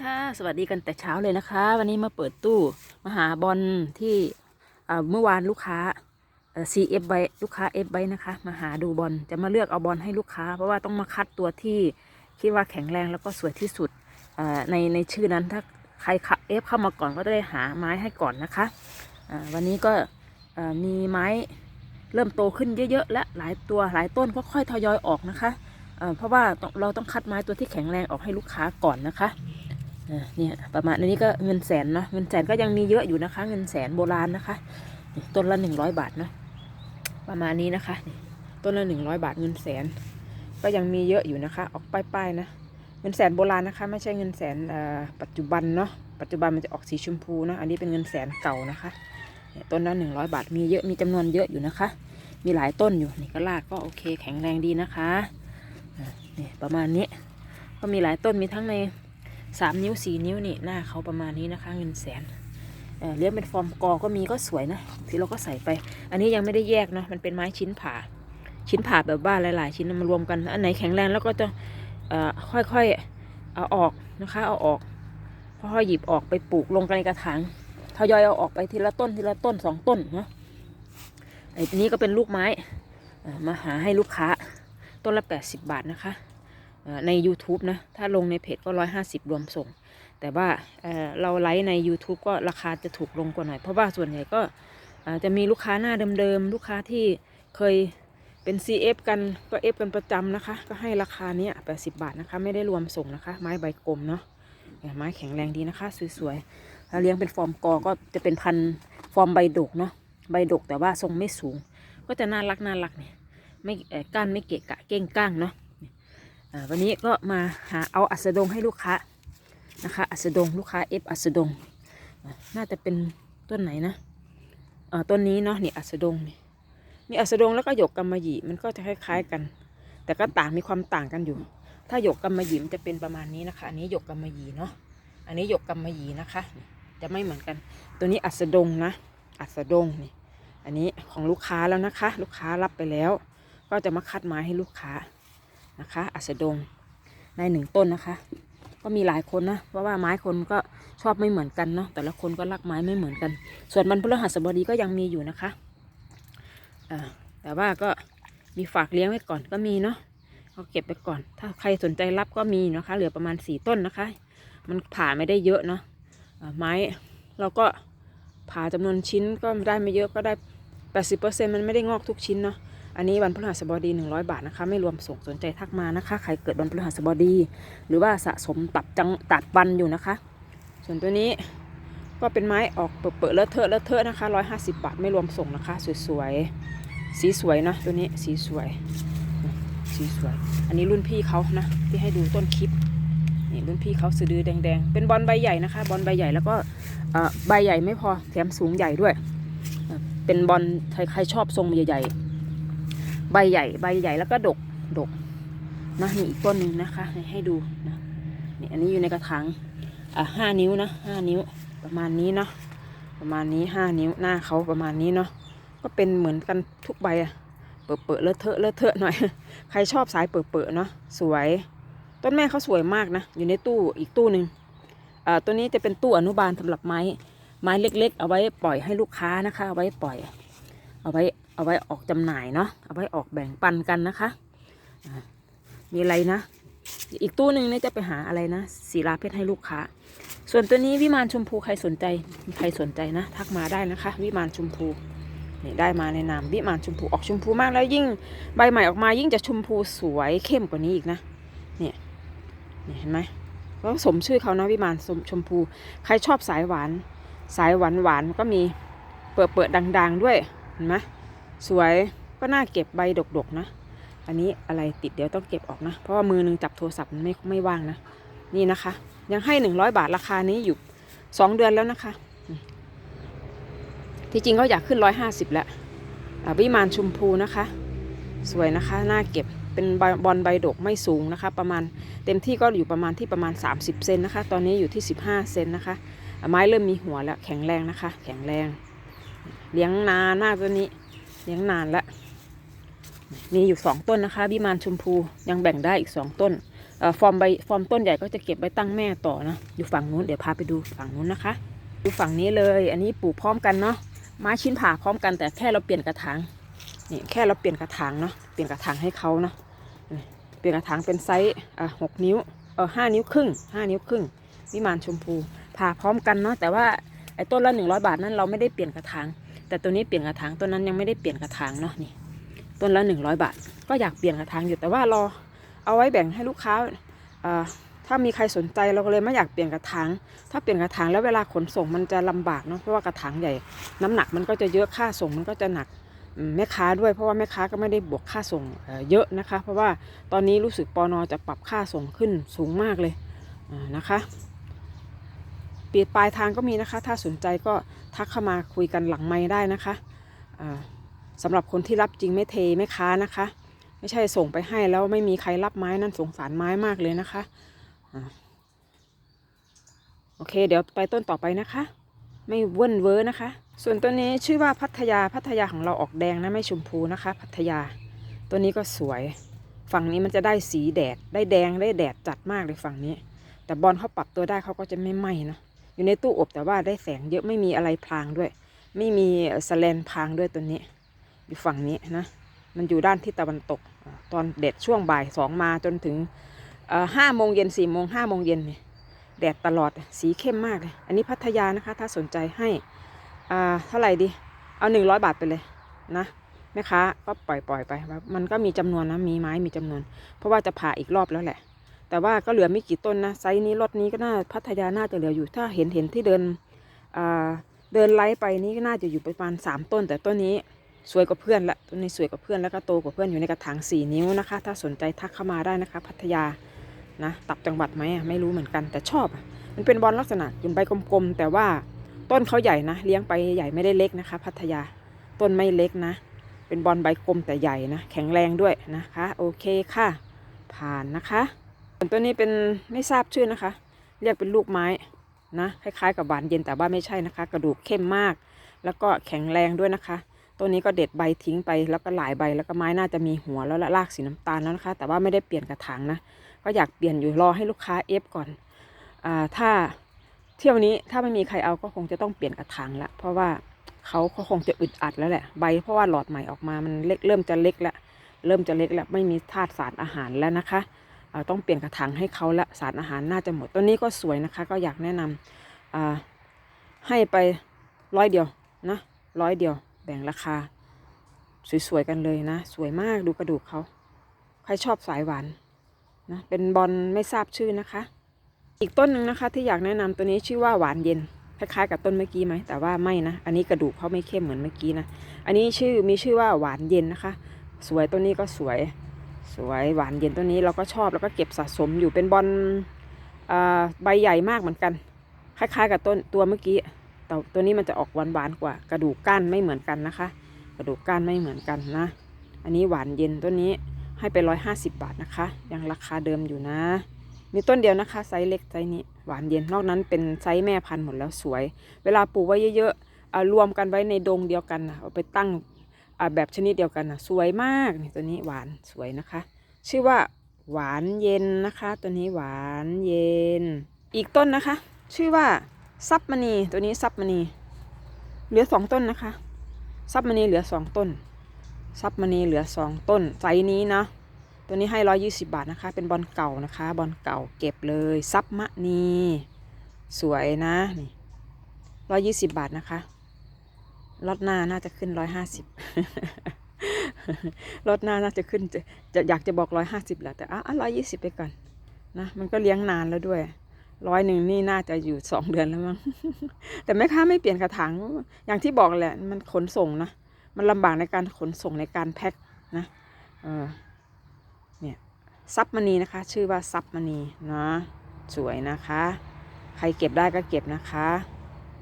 ค่ะสวัสดีกันแต่เช้าเลยนะคะ วันนี้มาเปิดตู้มาหาบอลที่เมื่อวานลูกค้าเอ่อ CF ไว้ลูกค้า F ไว้นะคะ มาหาดูบอลจะมาเลือกเอาบอลให้ลูกค้า เพราะว่าต้องมาคัดตัวที่คิดว่าแข็งแรงแล้วก็สวยที่สุดในในชื่อนั้นถ้าใครเอฟเข้ามาก่อนก็จะได้หาไม้ให้ก่อนนะคะวันนี้ก็มีไม้เริ่มโตขึ้นเยอะๆและหลายตัวหลายต้นค่อยๆทยอยออกนะคะเพราะว่าเราต้องคัดไม้ตัวที่แข็งแรงออกให้ลูกค้าก่อนนะคะ เนี่ยประมาณนนี้ก็เงินแสนเนาะเงินแสนก็ยังมีเยอะอยู่นะคะ เงินแสนโบราณนะคะต้นละหนึ่งร้อยบาทเนาะประมาณนี้นะคะต้นละหนึ่งร้อยบาทเงินแสน ก็ยังมีเยอะอยู่นะคะ ออกป้ายๆนะเงินแสนโบราณนะคะ ไม่ใช่เงินแสนปัจจุบันเนาะปัจจุบันมันจะออกสีชมพูเนาะอันนี้เป็นเงินแสนเก่านะคะต้นละหนึ่งร้อยบาทมีเยอะมีจำนวนเยอะอยู่นะคะ มีหลายต้นอยู่นี่ก็รากก็โอเค แข็งแรงดีนะคะนี่ประมาณนี้ก็มีหลายต้นมีทั้งใน สามนิ้วสี่นิ้วนี่หน้าเขาประมาณนี้นะคะ เงินแสนเออเลี้ยงเป็นฟอร์มกอก็มีก็สวยนะที่เราก็ใส่ไป อันนี้ยังไม่ได้แยกเนาะมันเป็นไม้ชิ้นผ่า ชิ้นผ่าแบบว่านหลาย ๆ ชิ้นมารวมกัน อันไหนแข็งแรงแล้วก็จะเอ่อค่อยๆเอาออกนะคะ เอาออกค่อยๆหยิบออกไปปลูกลงในกระถางทยอยเอาออกไปทีละต้นทีละต้นสองต้นเนาะไอ้นี้ก็เป็นลูกไม้มาหาให้ลูกค้าต้นละ80บบาทนะคะ ใน YouTube นะ ถ้าลงในเพจก็ 150 รวมส่ง แต่ว่าเเราไลฟ์ใน YouTube ก็ราคาจะถูกลงกว่าหน่อย เพราะว่าส่วนใหญ่ก็จะมีลูกค้าหน้าเดิมๆ ลูกค้าที่เคยเป็น CF กันก็ F กันประจำนะคะ ก็ให้ราคาเนี้ย80 บาทนะคะ ไม่ได้รวมส่งนะคะ ไม้ใบกลมเนาะไม้แข็งแรงดีนะคะ สวยๆถ้าเลี้ยงเป็นฟอร์มกอก็จะเป็นพันฟอร์มใบดกเนาะใบดกแต่ว่าทรงไม่สูง ก็จะน่ารักน่ารักเนี่ยไม่ก้านไม่เกะกะเก้งก้างเนาะ วันนี้ก็มาหาเอาอัสดงให้ลูกค้านะคะอัสดงลูกค้าเอฟอัสดง น่าจะเป็นต้นไหนนะอ่าต้นนี้เนาะนี่อัสดงนี่มีอัสดงแล้วก็หยกกำมะหยี่มันก็จะคล้ายๆกัน แต่ก็ต่างมีความต่างกันอยู่ ถ้าหยกกำมะหยี่มันจะเป็นประมาณนี้นะคะอันนี้หยกกำมะหยี่เนาะอันนี้หยกกำมะหยี่นะคะ จะไม่เหมือนกัน ตัวนี้อัสดงนะ อัสดงนี่อันนี้ของลูกค้าแล้วนะคะ ลูกค้ารับไปแล้ว ก็จะมาคัดไม้ให้ลูกค้า นะคะ อัสดงในหนึ่งต้นนะคะ ก็มีหลายคนนะเพราะว่าไม้คนก็ชอบไม่เหมือนกันเนาะแต่ละคนก็รักไม้ไม่เหมือนกัน ส่วนมันพฤหัสบดีก็ยังมีอยู่นะคะแต่ว่าก็มีฝากเลี้ยงไว้ก่อนก็มีเนาะเอาเก็บไปก่อน ถ้าใครสนใจรับก็มีนะคะ เหลือประมาณสี่ต้นนะคะ มันผ่าไม่ได้เยอะเนาะไม้เราก็ผ่าจำนวนชิ้นก็ได้ไม่เยอะก็ได้แปดสิบเปอร์เซ็นต์มันไม่ได้งอกทุกชิ้นเนาะ อันนี้วันพฤหัสบดี 100 บาทนะคะ ไม่รวมส่งสนใจทักมานะคะ ใครเกิดวันพฤหัสบดี หรือว่าสะสมตับจังตัดวันอยู่นะคะ ส่วนตัวนี้ก็เป็นไม้ออกเปิดเลอะเทอะเลอะเทอะนะคะ150 บาทไม่รวมส่งนะคะ สวยๆสีสวยนะตัวนี้สีสวยสีสวยอันนี้รุ่นพี่เขานะที่ให้ดูต้นคลิปนี่รุ่นพี่เขาสะดือแดงๆ เป็นบอลใบใหญ่นะคะ บอลใบใหญ่แล้วก็ใบใหญ่ไม่พอแถมสูงใหญ่ด้วย เป็นบอลใครชอบทรงใหญ่ ใบใหญ่ใบใหญ่แล้วก็ดกดกนะนี่อีกต้นหนึ่งนะคะ ให้ดูนะนี่อันนี้อยู่ในกระถางอะห้านิ้วนะห้านิ้วประมาณนี้เนาะประมาณนี้ห้านิ้วหน้าเขาประมาณนี้เนาะก็เป็นเหมือนกันทุกใบอะเปิดเปิดเลอะเทอะเลอะเทอะหน่อย ใครชอบสายเปิดเปิดเนาะสวย ต้นแม่เขาสวยมากนะ อยู่ในตู้อีกตู้หนึ่งอ่าตัวนี้จะเป็นตู้อนุบาลสำหรับไม้ ไม้เล็ก ๆ เอาไว้ปล่อยให้ลูกค้านะคะเอาไว้ปล่อย เอาไว้ เอาไว้ออกจำหน่ายเนาะเอาไว้ออกแบ่งปันกันนะคะมีอะไรนะ อีกตู้หนึ่งเนี่ยจะไปหาอะไรนะศิลาเพชรให้ลูกค้า ส่วนตัวนี้วิมานชมพูใครสนใจใครสนใจนะ ทักมาได้นะคะ วิมานชมพูนี่ได้มาในนามวิมานชมพูออกชมพูมากแล้วยิ่งใบใหม่ออกมายิ่งจะชมพูสวยเข้มกว่านี้อีกนะเนี่ยเนี่ยเห็นไหมก็สมชื่อเขานะวิมานชมพู ใครชอบสายหวาน สายหวานหวานก็มีเปิดเปิดๆดัง ๆ ด้วยเห็นไหม สวยก็น่าเก็บใบดกๆนะ อันนี้อะไรติดเดี๋ยวต้องเก็บออกนะ เพราะว่ามือหนึงจับโทรศัพท์มันไม่ไม่ว่างนะ นี่นะคะ ยังให้หนึ่งร้อยบาทราคานี้อยู่สองเดือนแล้วนะคะ ที่จริงเขาอยากขึ้นร้อยห้าสิบแล้วอะวิมานชมพูนะคะ สวยนะคะน่าเก็บเป็นบบอลใบดกไม่สูงนะคะ ประมาณเต็มที่ก็อยู่ประมาณที่ประมาณ 30 เซนนะคะ ตอนนี้อยู่ที่ 15 เซนนะคะอะไม้เริ่มมีหัวแล้วแข็งแรงนะคะ แข็งแรง เลี้ยงนานมากตัวนี้ เลี้ยงนานแล้วมีอยู่สองต้นนะคะวิมานชมพูยังแบ่งได้อีกสองต้นอฟอร์มใบฟอร์มต้นใหญ่ก็จะเก็บไว้ตั้งแม่ต่อนะอยู่ฝั่งนู้นเดี๋ยวพาไปดูฝั่งนู้นนะคะดูฝั่งนี้เลย อันนี้ปลูกพร้อมกันเนาะไม้ชิ้นผ่าพร้อมกันแต่แค่เราเปลี่ยนกระถางนี่แค่เราเปลี่ยนกระถางเนาะเปลี่ยนกระถางให้เขาเนาะเปลี่ยนกระถางเป็นไซส์อะหกนิ้วเออห้านิ้วครึ่งห้านิ้วครึ่งวิมานชมพูผ่าพร้อมกันเนาะแต่ว่าไอ้ต้นละหนึ่งร้อยบาทนั้นเราไม่ได้เปลี่ยนกระถาง แต่ตัวนี้เปลี่ยนกระถางต้นนั้นยังไม่ได้เปลี่ยนกระถางเนาะนี่ต้นละหนึ่งร้อยบาท ก็อยากเปลี่ยนกระถางอยู่แต่ว่ารอเอาไว้แบ่งให้ลูกค้าถ้ามีใครสนใจเราก็เลยไม่อยากเปลี่ยนกระถาง ถ้าเปลี่ยนกระถางแล้วเวลาขนส่งมันจะลำบากเนาะเพราะว่ากระถางใหญ่ น้ำหนักมันก็จะเยอะค่าส่งมันก็จะหนักแม่ค้าด้วยเพราะว่าแม่ค้าก็ไม่ได้บวกค่าส่งเยอะนะคะ เพราะว่าตอนนี้รู้สึกปอนอจะปรับค่าส่งขึ้นสูงมากเลยนะคะปีปลายทางก็มีนะคะ ถ้าสนใจก็ ทักเข้ามาคุยกันหลังไม้ได้นะคะอ่าสำหรับคนที่รับจริงไม่เทไม่ค้านะคะ ไม่ใช่ส่งไปให้แล้วไม่มีใครรับไม้นั่นสงสารไม้มากเลยนะคะอ่าโอเค เดี๋ยวไปต้นต่อไปนะคะ ไม่เว้นเว้อนะคะ ส่วนตัวนี้ชื่อว่าพัทยาพัทยาของเราออกแดงนะไม่ชมพูนะคะ พัทยา ตัวนี้ก็สวยฝั่งนี้มันจะได้สีแดดได้แดงได้แดดจัดมากเลยฝั่งนี้ แต่บอลเขาปรับตัวได้เขาก็จะไม่ไหม้นะ อยู่ในตู้อบแต่ว่าได้แสงเยอะไม่มีอะไรพรางด้วย ไม่มีสแลนพรางด้วยตัวนี้ อยู่ฝั่งนี้นะมันอยู่ด้านทิศตะวันตก ตอนเด็ดช่วงบ่ายสองมาจนถึงห้าโมงเย็นสี่โมงห้าโมงเย็นเนี่ยแดดตลอดสีเข้มมากเลยอันนี้พัทยานะคะ ถ้าสนใจให้อ่าเท่าไหร่ดี เอาหนึ่งร้อยบาทไปเลยนะแม่ค้าก็ปล่อยปล่อยไป มันก็มีจำนวนนะมีไม้มีจำนวน เพราะว่าจะผ่าอีกรอบแล้วแหละ แต่ว่าก็เหลือไม่กี่ต้นนะไซส์นี้รถนี้ก็น่าพัทยาน่าจะเหลืออยู่ ถ้าเห็นเห็นที่เดินเดินไล่ไปนี่ก็น่าจะอยู่ประมาณสามต้น แต่ต้นนี้สวยกว่าเพื่อนละต้นนี้สวยกว่าเพื่อนแล้วก็โตกว่าเพื่อนอยู่ในกระถางสี่นิ้วนะคะ ถ้าสนใจทักเข้ามาได้นะคะ พัทยานะตับจังหวัดไหมไม่รู้เหมือนกันแต่ชอบ มันเป็นบอลลักษณะเป็นใบกลมๆแต่ว่าต้นเขาใหญ่นะ เลี้ยงไปใหญ่ไม่ได้เล็กนะคะ พัทยาต้นไม่เล็กนะ เป็นบอลใบกลมแต่ใหญ่นะ แข็งแรงด้วยนะคะ โอเคค่ะ ผ่านนะคะ ตัวนี้เป็นไม่ทราบชื่อนะคะ เรียกเป็นลูกไม้นะคล้าย ๆ กับหวานเย็นแต่ว่าไม่ใช่นะคะ กระดูกเข้มมาก แล้วก็แข็งแรงด้วยนะคะตัวนี้ก็เด็ดใบทิ้งไปแล้วก็หลายใบแล้วก็ไม้น่าจะมีหัวแล้วและรากสีน้ำตาลแล้วนะคะ แต่ว่าไม่ได้เปลี่ยนกระถางนะก็อยากเปลี่ยนอยู่รอให้ลูกค้าเอฟก่อนอ่าถ้าเที่ยวนี้ถ้าไม่มีใครเอาก็คงจะต้องเปลี่ยนกระถางละเพราะว่าเขาเขาคงจะอึดอัดแล้วแหละใบเพราะว่าหลอดใหม่ออกมามันเล็กเริ่มจะเล็กล้วเริ่มจะเล็กแล้วไม่มีธาตุสารอาหารแล้วนะคะ ต้องเปลี่ยนกระถางให้เขาละสารอาหารน่าจะหมดตัวนี้ก็สวยนะคะ ก็อยากแนะนำอ่าให้ไปร้อยเดียวนะร้อยเดียว แบ่งราคา สวยๆกันเลยนะ สวยมากดูกระดูกเขาใครชอบสายหวานนะเป็นบอลไม่ทราบชื่อนะคะ อีกต้นหนึ่งนะคะที่อยากแนะนำตัวนี้ชื่อว่าหวานเย็นคล้ายๆกับต้นเมื่อกี้ไหมแต่ว่าไม่นะ อันนี้กระดูกเขาไม่เข้มเหมือนเมื่อกี้นะ อันนี้ชื่อมีชื่อว่าหวานเย็นนะคะ สวยตัวนี้ก็สวย สวยหวานเย็นตัวนี้เราก็ชอบแล้วก็เก็บสะสมอยู่เป็นบอลใบใหญ่มากเหมือนกัน คล้ายๆ กับต้นตัวเมื่อกี้แต่ตัวนี้มันจะออกหวานๆกว่า กระดูกก้านไม่เหมือนกันนะคะ กระดูกก้านไม่เหมือนกันนะ อันนี้หวานเย็นตัวนี้ให้ไปร้อยห้าสิบบาทนะคะ ยังราคาเดิมอยู่นะ มีต้นเดียวนะคะไซส์เล็กไซส์นี้หวานเย็นนอกนั้นเป็นไซส์แม่พันธุ์หมดแล้วสวย เวลาปลูกไว้เยอะๆรวมกันไว้ในดงเดียวกันนะเอาไปตั้ง แบบชนิดเดียวกันนะสวยมากนี่ตัวนี้หวานสวยนะคะ ชื่อว่าหวานเย็นนะคะ ตัวนี้หวานเย็น อีกต้นนะคะ ชื่อว่าซับมณีตัวนี้ซับมณีเหลือสองต้นนะคะซับมณีเหลือสองต้นซับมณีเหลือสองต้นไซนี้นะตัวนี้ให้ร้อยี่สิบาทนะคะ เป็นบอลเก่านะคะบอลเก่าเก็บเลยซับมะนีสวยนะนี่ร้อยี่สิบาทนะคะ รถหน้าน่าจะขึ้นร้อยห้าสิบรถหน้าน่าจะขึ้นจะจะอยากจะบอกร้อยห้าสิบแหละแต่อะร้อยยี่สิบไปก่อนนะมันก็เลี้ยงนานแล้วด้วยร้อยหนึ่งนี่น่าจะอยู่สองเดือนแล้วมั้งแต่แม่ค้าไม่เปลี่ยนกระถางอย่างที่บอกแหละ มันขนส่งนะมันลำบากในการขนส่งในการแพ็คนะเออเนี่ยซับมณีนะคะ ชื่อว่าซับมณีนะสวยนะคะ ใครเก็บได้ก็เก็บนะคะ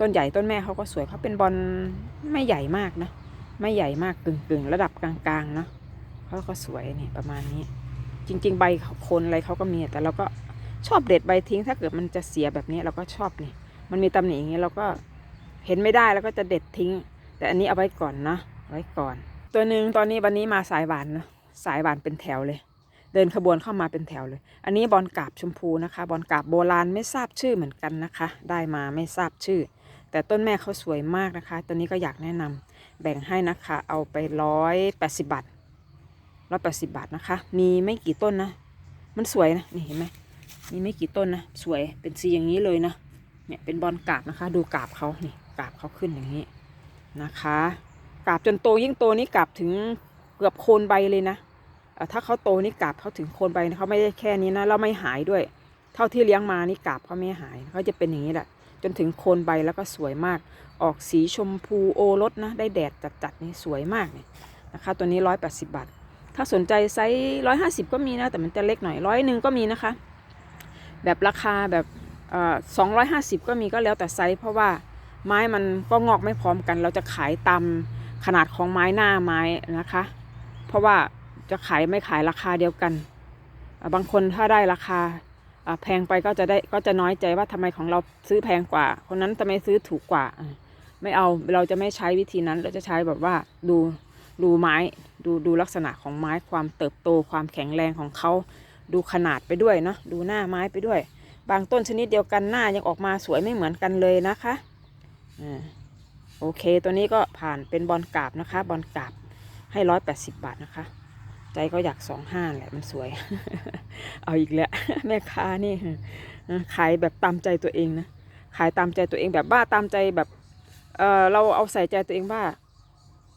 ต้นใหญ่ต้นแม่เขาก็สวยเขาเป็นบอลไม่ใหญ่มากนะไม่ใหญ่มากกึ่งกึ่งๆระดับกลางๆเนาะเขาก็สวยนี่ประมาณนี้ จริง ๆ ใบโคนอะไรเขาก็มีแต่เราก็ชอบเด็ดใบทิ้ง ถ้าเกิดมันจะเสียแบบนี้เราก็ชอบนี่มันมีตำหนิอย่างนี้เราก็เห็นไม่ได้แล้วก็จะเด็ดทิ้ง แต่อันนี้เอาไว้ก่อนนะไว้ก่อน ตัวหนึ่งตอนนี้วันนี้มาสายหวานนะสายหวานเป็นแถวเลย เดินขบวนเข้ามาเป็นแถวเลย อันนี้บอลกาบชมพูนะคะ บอลกาบโบราณไม่ทราบชื่อเหมือนกันนะคะ ได้มาไม่ทราบชื่อ แต่ต้นแม่เขาสวยมากนะคะ ตัวนี้ก็อยากแนะนำแบ่งให้นะคะ เอาไปร้อยแปดสิบบาทร้อยแปดสิบบาทนะคะ มีไม่กี่ต้นนะ มันสวยนะ นี่เห็นไหมมีไม่กี่ต้นนะ สวย เป็นสีอย่างนี้เลยนะ เนี่ยเป็นบอลกาบนะคะ ดูกาบเขานี่กาบเขาขึ้นอย่างนี้นะคะ กาบจนโตยิ่งโตนี่กาบถึงเกือบโคนใบเลยนะ ถ้าเขาโตนี่กาบเขาถึงโคนใบเขาไม่ได้แค่นี้นะแล้วไม่หายด้วย เท่าที่เลี้ยงมานี่กาบเขาไม่หายเขาจะเป็นอย่างนี้แหละ จนถึงโคนใบแล้วก็สวยมาก ออกสีชมพูโอรสนะได้แดดจัดๆนี่สวยมากเนี่ยนะคะตัวนี้ร้อยแปดสิบาท ถ้าสนใจไซส์ร้อยห้าสิบก็มีนะ แต่มันจะเล็กหน่อยร้อยหนึ่งก็มีนะคะ แบบราคาแบบสองร้อยห้าสิบก็มีก็แล้วแต่ไซส์เพราะว่าไม้มันก็งอกไม่พร้อมกัน เราจะขายตามขนาดของไม้หน้าไม้นะคะ เพราะว่าจะขายไม่ขายราคาเดียวกัน บางคนถ้าได้ราคา แพงไปก็จะได้ก็จะน้อยใจว่าทำไมของเราซื้อแพงกว่า คนนั้นทำไมซื้อถูกกว่าอ่า ไม่เอาเราจะไม่ใช้วิธีนั้น เราจะใช้แบบว่าดูดูไม้ดูดูลักษณะของไม้ความเติบโตความแข็งแรงของเขาดูขนาดไปด้วยเนาะดูหน้าไม้ไปด้วย บางต้นชนิดเดียวกันหน้ายังออกมาสวยไม่เหมือนกันเลยนะคะอ่าโอเคตัวนี้ก็ผ่านเป็นบอลกราบนะคะบอลกราบให้ร้อยแปดสิบบาทนะคะ ใจก็อยากสองห้าแหละมันสวย เอาอีกแล้วแม่ค้านี่ขายแบบตามใจตัวเองนะขายตามใจตัวเองแบบบ้าตามใจแบบเออเราเอาใส่ใจตัวเองว่า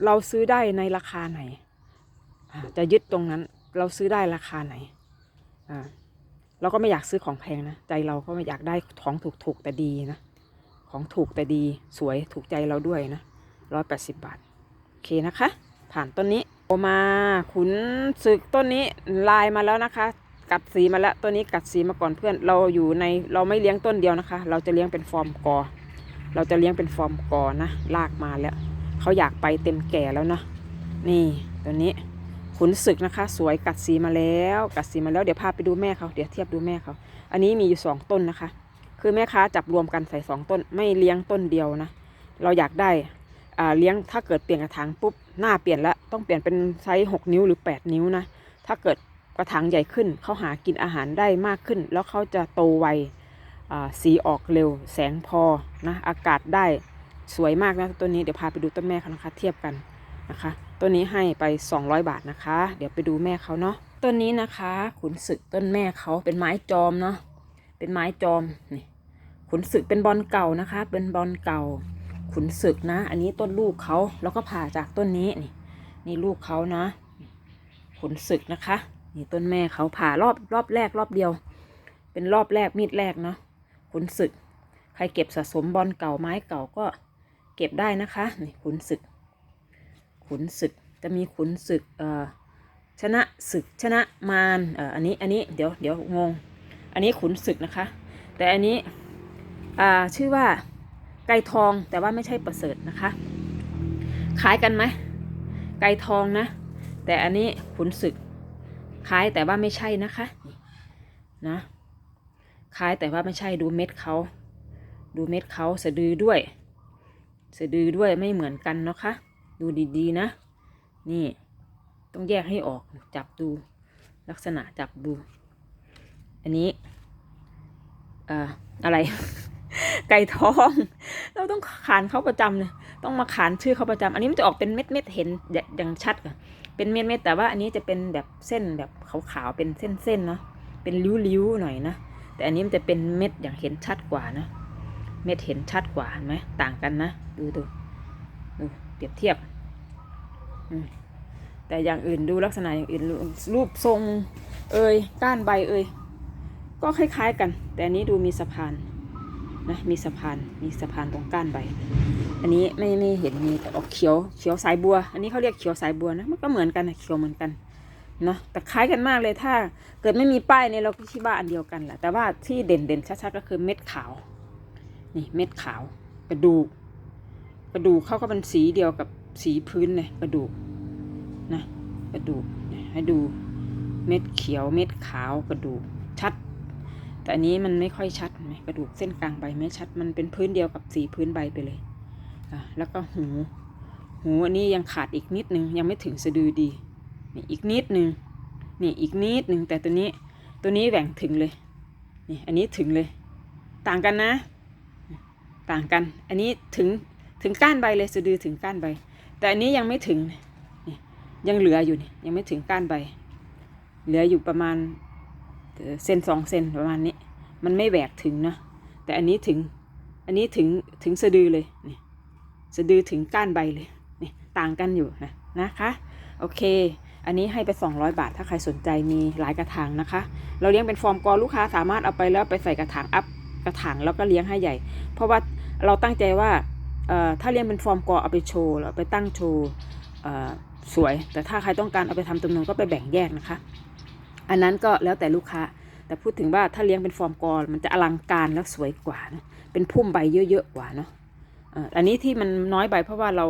เราซื้อได้ในราคาไหนจะยึดตรงนั้น เราซื้อได้ราคาไหนอ่าเราก็ไม่อยากซื้อของแพงนะใจเราก็ไม่อยากได้ของถูกๆแต่ดีนะของถูกแต่ดีสวยถูกใจเราด้วยนะร้อยแปดสิบบาท โอเคนะคะ ผ่านต้นนี้ มาขุนศึกต้นนี้ลายมาแล้วนะคะ กัดสีมาแล้วต้นนี้กัดสีมาก่อนเพื่อน เราอยู่ในเราไม่เลี้ยงต้นเดียวนะคะ เราจะเลี้ยงเป็นฟอร์มกอ เราจะเลี้ยงเป็นฟอร์มกอนะลากมาแล้วเขาอยากไปเต็มแก่แล้วนะนี่ตัวนี้ขุนศึกนะคะ สวยกัดสีมาแล้ว กัดสีมาแล้วเดี๋ยวพาไปดูแม่เขาเดี๋ยวเทียบดูแม่เขาอันนี้มีอยู่สองต้นนะคะ คือแม่ค้าจับรวมกันใส่สองต้นไม่เลี้ยงต้นเดียวนะ เราอยากได้ เลี้ยงถ้าเกิดเปลี่ยนกระถางปุ๊บหน้าเปลี่ยนแล้วต้องเปลี่ยนเป็นไซส์หกนิ้วหรือแปดนิ้วนะถ้าเกิดกระถางใหญ่ขึ้นเขาหากินอาหารได้มากขึ้น แล้วเขาจะโตไวสีออกเร็ว แสงพอนะอากาศได้สวยมากนะต้นนี้เดี๋ยวพาไปดูต้นแม่เขานะคะเทียบกันนะคะต้นนี้ให้ไป 200 บาทนะคะ เดี๋ยวไปดูแม่เขาเนาะต้นนี้นะคะ ขุนศึกต้นแม่เขาเป็นไม้จอมเนาะเป็นไม้จอมนี่ขุนศึกเป็นบอลเก่านะคะ เป็นบอลเก่า ขุนศึกนะ อันนี้ต้นลูกเขาแล้วก็ผ่าจากต้นนี้นี่นี่ลูกเขานะขุนศึกนะคะ นี่ต้นแม่เขาผ่ารอบรอบแรกรอบเดียว เป็นรอบแรกมีดแรกเนาะขุนศึก ใครเก็บสะสมบอลเก่าไม้เก่าก็เก็บได้นะคะนี่ขุนศึก ขุนศึกจะมีขุนศึกเอ่อชนะศึกชนะมารเอ่ออันนี้อันนี้เดี๋ยวเดี๋ยวงง อันนี้ขุนศึกนะคะ แต่อันนี้อ่าชื่อว่า ไก่ทองแต่ว่าไม่ใช่ประเสริฐนะคะ คล้ายกันไหมไก่ทองนะ แต่อันนี้ขุนศึก คล้ายแต่ว่าไม่ใช่นะคะนะคล้ายแต่ว่าไม่ใช่ดูเม็ดเขาดูเม็ดเขาสะดือด้วย สะดือด้วยไม่เหมือนกันนะคะ ดูดีๆนะ นี่ต้องแยกให้ออกจับดูลักษณะจับดู อันนี้ เอ่ออะไร ไก่ทอง เราต้องขานเขาประจำเลยต้องมาขานชื่อเขาประจำอันนี้มันจะออกเป็นเม็ดเม็ดเห็นอย่างชัดอะเป็นเม็ดเม็ดแต่ว่าอันนี้จะเป็นแบบเส้นแบบขาวๆเป็นเส้นๆเนาะเป็นริ้วๆหน่อยนะแต่อันนี้มันจะเป็นเม็ดอย่างเห็นชัดกว่านะเม็ดเห็นชัดกว่าเห็นไหมต่างกันนะดูดูดูเปรียบเทียบแต่อย่างอื่นดูลักษณะอย่างอื่นรูปทรง เอ่ยก้านใบเอ่ยก็คล้ายๆกัน แต่อันนี้ดูมีสะพาน นะมีสะพานมีสะพานตรงก้านใบ อันนี้ไม่ไม่เห็นมีแต่ออกเขียวเขียวสายบัว อันนี้เขาเรียกเขียวสายบัวนะมันก็เหมือนกันนะเขียวเหมือนกันเนาะแต่คล้ายกันมากเลยถ้าเกิดไม่มีป้ายเนี่ยเราก็คิดว่าอันเดียวกันแหละแต่ว่าที่เด่นเด่นชัดๆก็คือเม็ดขาว นี่เม็ดขาวกระดูกกระดูกเขาก็เป็นสีเดียวกับสีพื้นเลยกระดูกนะกระดูกให้ดูเม็ดเขียวเม็ดขาวกระดูก แต่อันนี้มันไม่ค่อยชัดไหมกระดูกเส้นกลางใบไม่ชัด มันเป็นพื้นเดียวกับสีพื้นใบไปเลยอะแล้วก็หู หูอันนี้ยังขาดอีกนิดนึงยังไม่ถึงสะดือดีนี่อีกนิดนึงนี่อีกนิดหนึ่งแต่ตัวนี้ตัวนี้แหว่งถึงเลยนี่อันนี้ถึงเลย ต่างกันนะ ต่างกัน อันนี้ถึงถึงก้านใบเลยสะดือถึงก้านใบ แต่อันนี้ยังไม่ถึงนี่ยังเหลืออยู่นี่ยังไม่ถึงก้านใบ เหลืออยู่ประมาณ เซนสองเซนประมาณนี้ มันไม่แหวกถึงนะ แต่อันนี้ถึง อันนี้ถึงถึงสะดือเลยนี่สะดือถึงก้านใบเลยนี่ต่างกันอยู่นะนะคะ โอเค อันนี้ให้ไป 200 บาท ถ้าใครสนใจมีหลายกระถางนะคะ เราเลี้ยงเป็นฟอร์มกอลูกค้าสามารถเอาไปแล้วไปใส่กระถางอัพกระถางแล้วก็เลี้ยงให้ใหญ่ เพราะว่าเราตั้งใจว่าถ้าเลี้ยงเป็นฟอร์มกอเอาไปโชว์เอาไปตั้งโชว์สวย แต่ถ้าใครต้องการเอาไปทำจำนวนก็ไปแบ่งแยกนะคะ อันนั้นก็แล้วแต่ลูกค้า แต่พูดถึงว่าถ้าเลี้ยงเป็นฟอร์มกอมันจะอลังการและสวยกว่านะเป็นพุ่มใบเยอะๆกว่าเนาะอันนี้ที่มันน้อยใบเพราะว่าเรา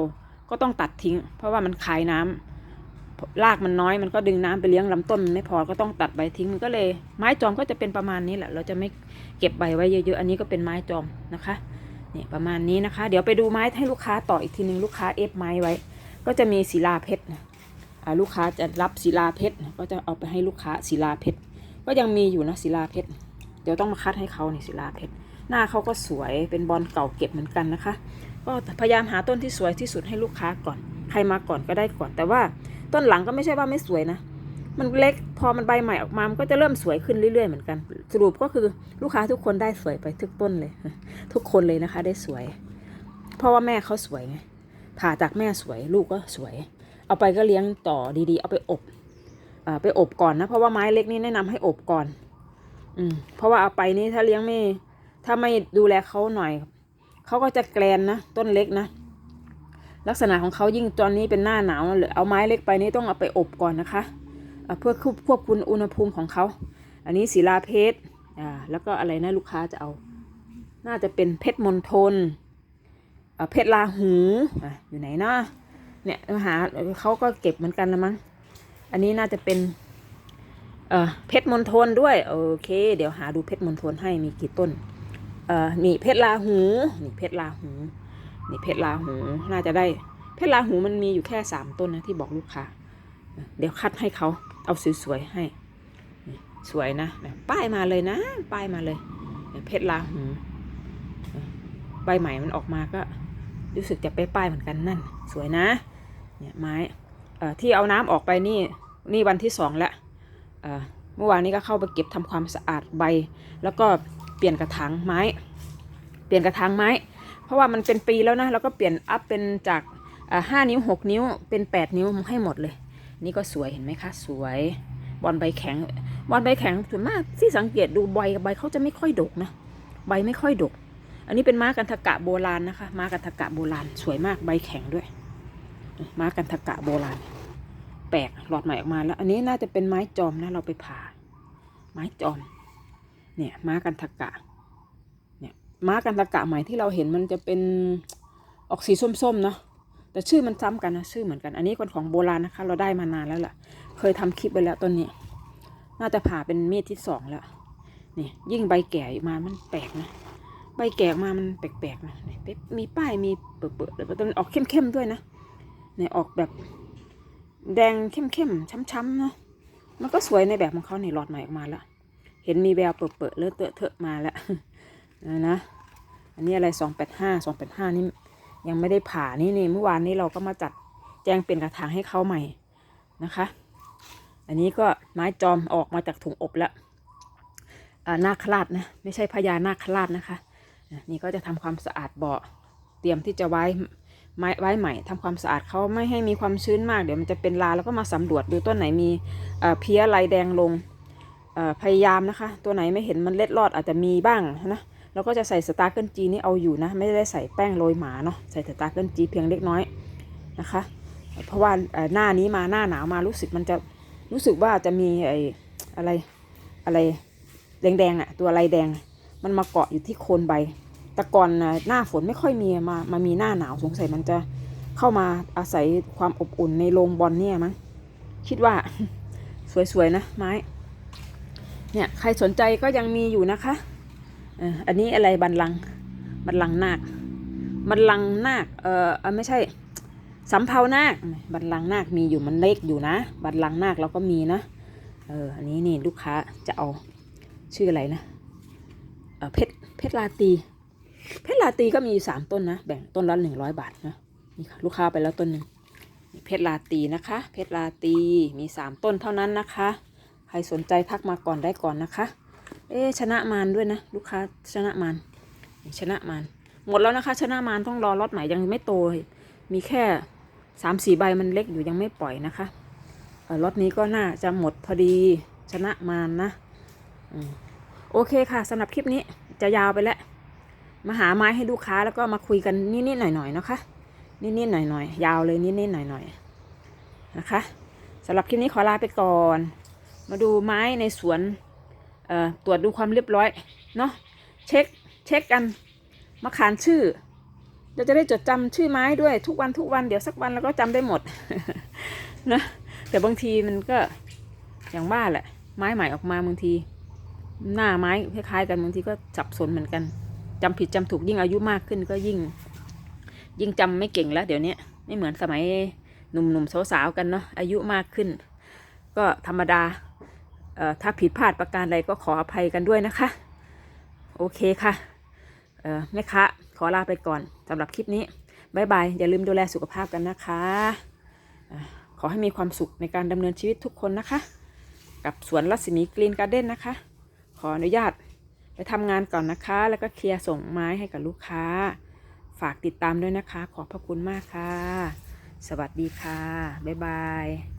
ก็ต้องตัดทิ้ง เพราะว่ามันคายน้ำรากมันน้อยมันก็ดึงน้ำไปเลี้ยงลำต้นมันไม่พอก็ต้องตัดใบทิ้งมันก็เลย ไม้จอมก็จะเป็นประมาณนี้แหละ เราจะไม่เก็บใบไว้เยอะๆ อันนี้ก็เป็นไม้จอมนะคะเนี่ยประมาณนี้นะคะ เดี๋ยวไปดูไม้ให้ลูกค้าต่ออีกทีหนึงลูกค้าเอฟไม้ไว้ ก็จะมีศิลาเพชรนะ ลูกค้าจะรับศิลาเพชรก็จะเอาไปให้ลูกค้าศิลาเพชรก็ยังมีอยู่นะศิลาเพชรเดี๋ยวต้องมาคัดให้เขาในศิลาเพชรหน้าเขาก็สวยเป็นบอลเก่าเก็บเหมือนกันนะคะ ก็พยายามหาต้นที่สวยที่สุดให้ลูกค้าก่อน ใครมาก่อนก็ได้ก่อน แต่ว่าต้นหลังก็ไม่ใช่ว่าไม่สวยนะ มันเล็กพอมันใบใหม่ออกมา มันก็จะเริ่มสวยขึ้นเรื่อยๆเหมือนกัน สรุปก็คือลูกค้าทุกคนได้สวยไปทุกต้นเลย ทุกคนเลยนะคะได้สวย เพราะว่าแม่เขาสวยไงผ่าจากแม่สวยลูกก็สวย เอาไปก็เลี้ยงต่อดีๆ เอาไปอบอ่าไปอบก่อนนะ เพราะว่าไม้เล็กนี่แนะนำให้อบก่อน อืม เพราะว่าเอาไปนี่ถ้าเลี้ยงไม่ ถ้าไม่ดูแลเขาหน่อย เขาก็จะแกลนนะ ต้นเล็กนะ ลักษณะของเขายิ่งตอนนี้เป็นหน้าหนาวหรือเอาไม้เล็กไปนี่ต้องเอาไปอบก่อนนะคะ เพื่อควบคุมอุณหภูมิของเขา อันนี้ศิลาเพชร อ่า แล้วก็อะไรนะลูกค้าจะเอา น่าจะเป็นเพชรมณฑลอ่าเพชรลาหูออยู่ไหนเนาะ เนี่ยหาเขาก็เก็บเหมือนกันนะมั้ง อันนี้น่าจะเป็น เอ่อเพชรมณฑลด้วยโอเค เดี๋ยวหาดูเพชรมณฑลให้มีกี่ต้น เอ่อนี่เพชรลาหูนี่เพชรลาหูนี่เพชรลาหูน่าจะได้ เพชรลาหูมันมีอยู่แค่สามต้นนะที่บอกลูกค้าเดี๋ยวคัดให้เขาเอาสวยๆให้ สวยนะป้ายมาเลยนะ ป้ายมาเลยเพชรลาหูใบใหม่มันออกมาก็รู้สึกจะไปป้ายๆเหมือนกันนั่น สวยนะ เนี่ยไม้ที่เอาน้ำออกไปนี่นี่วันที่สองแล้วเมื่อวานนี้ก็เข้าไปเก็บทำความสะอาดใบ แล้วก็เปลี่ยนกระถางไม้ เปลี่ยนกระถางไม้ เพราะว่ามันเป็นปีแล้วนะแล้วก็เปลี่ยนอัพเป็นจากห้านิ้วหกนิ้วเป็นแปดนิ้วให้หมดเลย นี่ก็สวยเห็นไหมคะ สวยบอลใบแข็งบอลใบแข็งส่วนมากที่สังเกตดูใบใบเขาจะไม่ค่อยดกนะใบไม่ค่อยดก อันนี้เป็นม้ากันทกะโบราณนะคะม้ากันทกะโบราณสวยมากใบแข็งด้วย ม้ากันทกะโบราณ แปลกหลอดใหม่ออกมาแล้ว อันนี้น่าจะเป็นไม้จอมนะเราไปผ่า ไม้จอม เนี่ยม้ากันทกะ เนี่ยม้ากันทกะใหม่ที่เราเห็นมันจะเป็นออกสีส้มๆเนาะแต่ชื่อมันซ้ำกันนะชื่อเหมือนกัน อันนี้คนของโบราณนะคะ เราได้มานานแล้วล่ะ เคยทำคลิปไปแล้วต้นนี้ น่าจะผ่าเป็นเมีดที่สองแล้วนี่ยิ่งใบแก่มามันแปลกนะใบแก่ออกมามันแปลกๆนะมีป้ายมีเปื่อยๆแล้วมันออกเข้มๆด้วยนะ เนี่ยออกแบบแดงเข้มๆ ช้ำๆเนาะ มันก็สวยในแบบของเขาในหลอดใหม่ออกมาแล้วเห็นมีแววเปิดๆเลอะเตอะเถอะมาแล้วนะนะ อันนี้อะไรสองแปดห้าสองแปดห้านี่ยังไม่ได้ผ่านี่นี่เมื่อวานนี้เราก็มาจัดแจงเปลี่ยนกระถางให้เขาใหม่นะคะ อันนี้ก็ไม้จอมออกมาจากถุงอบแล้วนาคราชนะไม่ใช่พญานาคราชนะคะ นี่ก็จะทำความสะอาดเบาะเตรียมที่จะไว้ ไม้ไว้ใหม่ทำความสะอาดเขาไม่ให้มีความชื้นมาก เดี๋ยวมันจะเป็นลาแล้วก็มาสำรวจดูต้นไหนมีเเพี้ยลายแดงลงพยายามนะคะ ตัวไหนไม่เห็นมันเล็ดรอดอาจจะมีบ้างนะเราก็จะใส่สตาร์เกิลจีนี่เอาอยู่นะ ไม่ได้ใส่แป้งโรยหมาเนาะใส่สตาร์เกิลจีเพียงเล็กน้อยนะคะ เพราะว่าหน้านี้มาหน้าหนาวมารู้สึกมันจะรู้สึกว่าจะมีไอ้อะไรอะไรแดงๆอะตัวลายแดงมันมาเกาะอยู่ที่โคนใบ แต่ก่อนหน้าฝนไม่ค่อยมีมามามีหน้าหนาวสงสัยมันจะเข้ามาอาศัยความอบอุ่นในโรงบอลเนี่ยมั้งคิดว่า สวยๆนะไม้ เนี่ยใครสนใจก็ยังมีอยู่นะคะอันนี้อะไรบันลังบันลังนาคบันลังนาคเอ่อไม่ใช่สำเภานาคบันลังนาคมีอยู่มันเล็กอยู่นะ บันลังนาคเราก็มีนะเอออันนี้นี่ลูกค้าจะเอาชื่ออะไรนะเออเพชรเพชรลาตี เพชรลาตีก็มีสามต้นนะ แบ่งต้นละหนึ่งร้อยบาทนะนี่ค่ะลูกค้าไปแล้วต้นหนึ่งเพชรลาตีนะคะ เพชรลาตีมีสามต้นเท่านั้นนะคะ ใครสนใจทักมาก่อนได้ก่อนนะคะ เอ๊ชนะมารด้วยนะ ลูกค้าชนะมานชนะมารหมดแล้วนะคะ ชนะมารต้องรอล็อตใหม่ยังไม่โต มีแค่สามสี่ใบมันเล็กอยู่ยังไม่ปล่อยนะคะเอ่อล็อตนี้ก็น่าจะหมดพอดีชนะมารนะอโอเคค่ะสำหรับคลิปนี้จะยาวไปแล้ว มาหาไม้ให้ลูกค้าแล้วก็มาคุยกันนิดๆหน่อยๆนะคะ นิดๆหน่อยๆยาวเลยนิดๆหน่อยๆนะคะสำหรับคลิปนี้ขอลาไปก่อน มาดูไม้ในสวนเอ่อตรวจดูความเรียบร้อยเนาะเช็คเช็คกันมาขานชื่อเราจะได้จดจำชื่อไม้ด้วยทุกวันทุกวันเดี๋ยวสักวันเราก็จำได้หมดนะแต่บางทีมันก็อย่างว่าแหละไม้ใหม่ออกมาบางที หน้าไม้คล้ายๆกันบางทีก็สับสนเหมือนกัน จำผิดจำถูกยิ่งอายุมากขึ้นก็ยิ่ง ยิ่งจำไม่เก่งแล้ว เดี๋ยวนี้ไม่เหมือนสมัยหนุ่มๆสาวๆกันเนาะอายุมากขึ้น ก็ธรรมดาเอ่อถ้าผิดพลาดประการใดก็ขออภัยกันด้วยนะคะ โอเคค่ะเอ่อแม่ค้าขอลาไปก่อนสำหรับคลิปนี้บายบายอย่าลืมดูแลสุขภาพกันนะคะอะขอให้มีความสุขในการดำเนินชีวิตทุกคนนะคะ กับสวนรัศมีกรีนการ์เด้นนะคะ ขออนุญาต ไปทำงานก่อนนะคะ แล้วก็เคลียร์ส่งไม้ให้กับลูกค้า ฝากติดตามด้วยนะคะ ขอบพระคุณมากค่ะ สวัสดีค่ะ บ๊ายบาย